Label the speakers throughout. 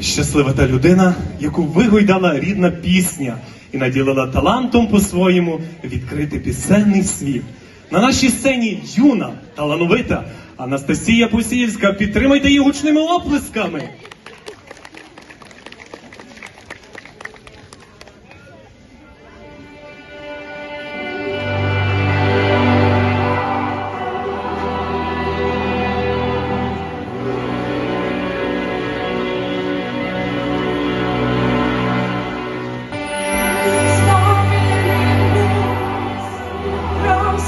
Speaker 1: Щаслива та людина, яку вигойдала рідна пісня і наділила талантом по-своєму відкрити пісенний світ. На нашій сцені юна, талановита Анастасія Посіївська. Підтримайте її гучними оплесками.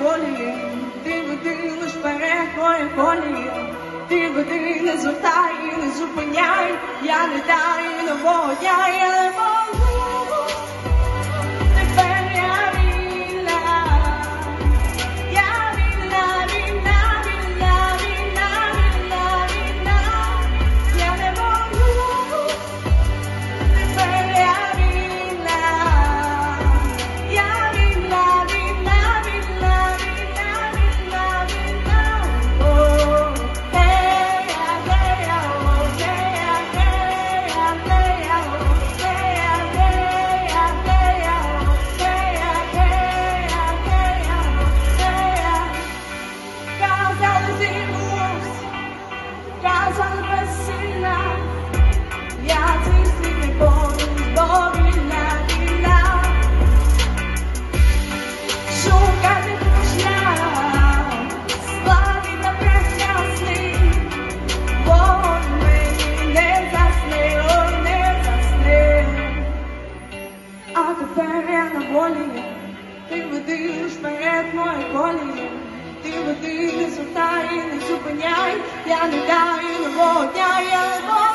Speaker 2: волі, ти веди лиш вперед моє волі, ти веди, не звертай не зупиняй, я не даю нового я не можу. Казали зимусь, казали безсильна, я цей світ не борюсь, бо вільна, вільна. Шукати не засне, ой, не засне. А тепер на волі, ти ведиш вперед мої колії, ти веди, не звертай, не зупиняй, я не даю нового дня, я не можу.